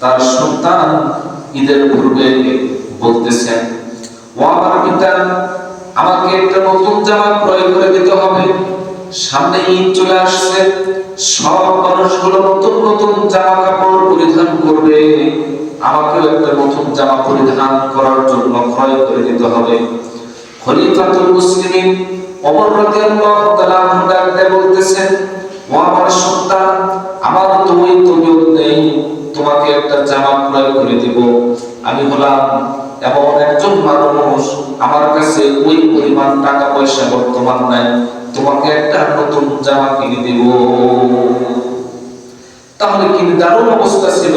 তার সন্তান ঈদের পূর্বে বলতেছেন আমাকে একটা নতুন জামা ক্রয় করে দিতে হবে। সামনে ঈদ চলে আসছে, সব মানুষগুলো নতুন নতুন জামা কাপড় পরিধান করবে। আমাকেও একটা নতুন জামা পরিধান করার জন্য ক্রয় করে দিতে হবে। খলিফাতুল মুসলিমিন ওমর রাদিয়াল্লাহু তাআলা আনহু বলতেছেন ও আমার আমার তুমি তবিয়ত নেই তোমাকে একটা জামা ক্রয় করে দিব। আমি হলাম এমন একজন মানুষ, আমার কাছে ওই পরিমাণ টাকা পয়সা বর্তমান নাই, তোমাকে একটা নতুন জামা কিনে দিব। তাহলে কি দারুণ অবস্থা ছিল?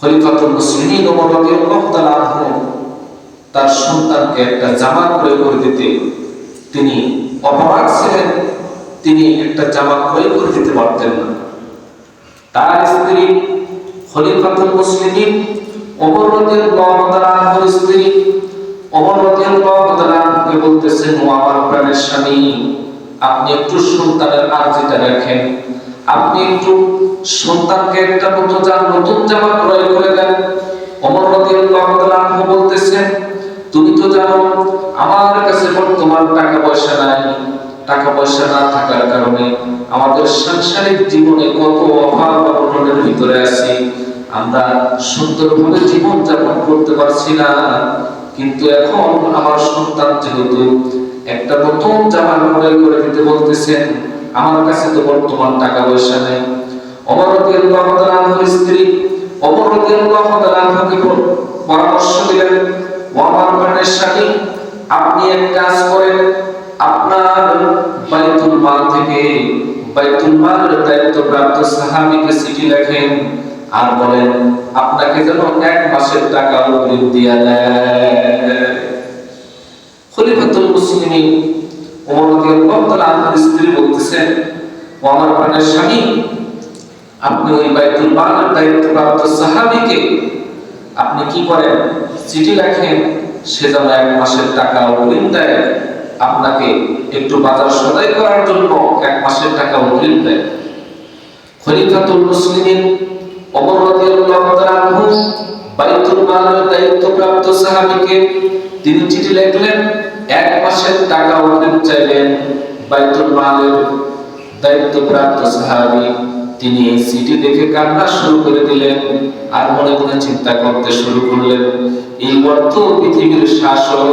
খলিফাতুল মুসলিমিন ওমর রাদিয়াল্লাহু তাআলা তার সন্তানকে একটা জামা ক্রয় করে দিতে। তিনি অপরাধ ছিলেন। তিনি একটা জামা ক্রয় করে দিতে পারতেন না। তার স্ত্রী খলিফাতুল মুসলিমিন, ওমর রাদিয়াল্লাহু স্ত্রী, ওমর রাদিয়াল্লাহু বলতেছেন, ও আমার প্রাণের স্বামী, আপনি একটু সন্তানের আর্জিটা রাখেন। আপনি একটু সন্তানকে একটা নতুন জামা নতুন জামা ক্রয় করে দেন। ওমর রাদিয়াল্লাহু বলতেছেন, তুমি তো জানো, আমার কাছে বর্তমান টাকা পয়সা নাই। টাকা পয়সা না থাকার কারণে আমাদের সাংসারিক জীবনে কত অভাব অনটনের ভিতরে আছি। আমরা সুন্দরভাবে জীবন যাপন করতে পারছি না। কিন্তু এখন আমার সন্তান যেহেতু একটা নতুন জামা ক্রয় করে দিতে বলতেছেন, আমার কাছে তো বর্তমান টাকা পয়সা নেই। রাদিয়াল্লাহু তাআলা স্ত্রী অমর রাদিয়াল্লাহু পরামর্শ দিলেন, ও আমার স্বামী, আপনি এক কাজ করেন আপনার বাইতুল মাল থেকে বাইতুল মালের দায়িত্বপ্রাপ্ত সাহাবীকে চিঠি লেখেন আর বলেন, আপনাকে যেন এক মাসের টাকা অগ্রিম দিয়া দেয়। খলিফাতুল মুসলিমিন ওমর রাদিয়াল্লাহু তাআলা আনহুর স্ত্রী বলতেছেন, ও আমার প্রাণের স্বামী, আপনি ওই বাইতুল মালের দায়িত্বপ্রাপ্ত সাহাবীকে আপনি কি করেন? চিঠি লেখেন, সে যেন এক মাসের টাকা অগ্রিম দেয়। আপনাকে একটু বাজার সদাই করার জন্য এক মাসের টাকা অগ্রিম দেয়। খলিফাতুল মুসলিমিন ওমর রাদিয়াল্লাহু তাআলা বাইতুল মালের দায়িত্বপ্রাপ্ত সাহাবীকে তিনি চিঠি লিখলেন, এক মাসের টাকা অগ্রিম চাইলেন বাইতুল মালের দায়িত্বপ্রাপ্ত সাহাবী। তিনি এই চিঠি দেখে কান্না শুরু করে দিলেন আর মনে মনে চিন্তা করতে শুরু করলেন। এই অর্থ পৃথিবীর শাসক,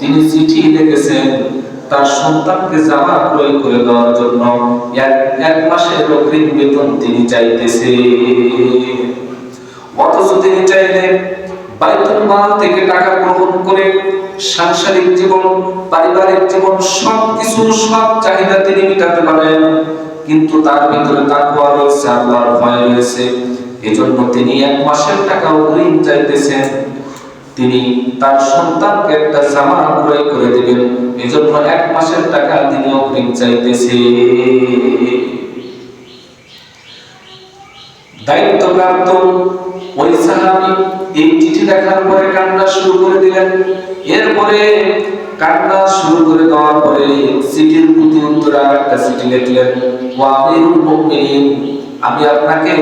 তিনি চিঠি লিখেছেন, তার সন্তানকে জামা ক্রয় করে দেওয়ার জন্য। এক এক মাসের অগ্রিম বেতন তিনি চাইতেছে। অথচ তিনি চাইলেন বাইতুল মাল থেকে টাকা গ্রহণ করে সাংসারিক জীবন, পারিবারিক জীবন সব কিছু সব চাহিদা তিনি মেটাতে পারেন। কিন্তু তার ভিতরে তাকওয়া রয়েছে, আল্লাহর ভয় রয়েছে। এজন্য তিনি এক মাসের টাকা ঋণ চাইতেছেন। তিনি তার সন্তানকে একটা জামা ক্রয় করে দিবেন। এজন্য এক মাসের টাকা তিনি অগ্রিম চাইতেছে দায়িত্বপ্রাপ্ত ওই সাহাবি এই চিঠি দেখার পরে কান্না শুরু করে দিলেন। এরপরে কান্না শুরু করে দেওয়ার পরে চিঠির প্রতি উত্তরে আর একটা চিঠি লিখলেন ও আমিরুল মুমিনিন আমি আপনাকে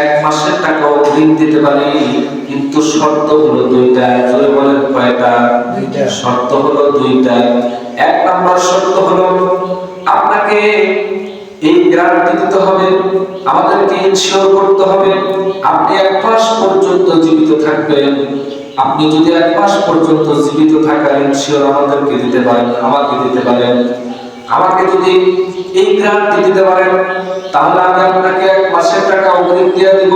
এক মাসের টাকা অগ্রিম দিতে পারি কিন্তু শর্ত হলো দুইটা। জোরে বলেন কয়টা? দুইটা। শর্ত হলো দুইটা। এক নম্বর শর্ত হলো আপনাকে এই গ্যারান্টি দিতে হবে, আমাদেরকে ইনশিওর করতে হবে। আপনি এক মাস পর্যন্ত জীবিত থাকবেন। আপনি যদি এক মাস পর্যন্ত জীবিত থাকার ইনশিওর আমাদেরকে দিতে পারেন, আমাকে দিতে পারেন। আমাকে যদি এই গ্যারান্টি দিতে পারেন, তাহলে আমি আপনাকে এক মাসের টাকা অগ্রিম দিয়ে দিব।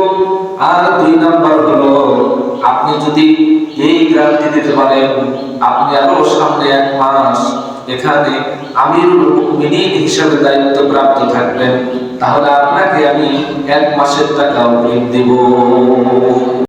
আর দুই নাম্বার হলো, আপনি যদি এই গ্যারান্টি দিতে পারেন, আপনি আরও সামনে এক মাস এখানে আমিরুল মুমিনিন হিসাবে দায়িত্ব প্রাপ্ত থাকবেন তাহলে আপনাকে আমি এক মাসের টাকা দেব।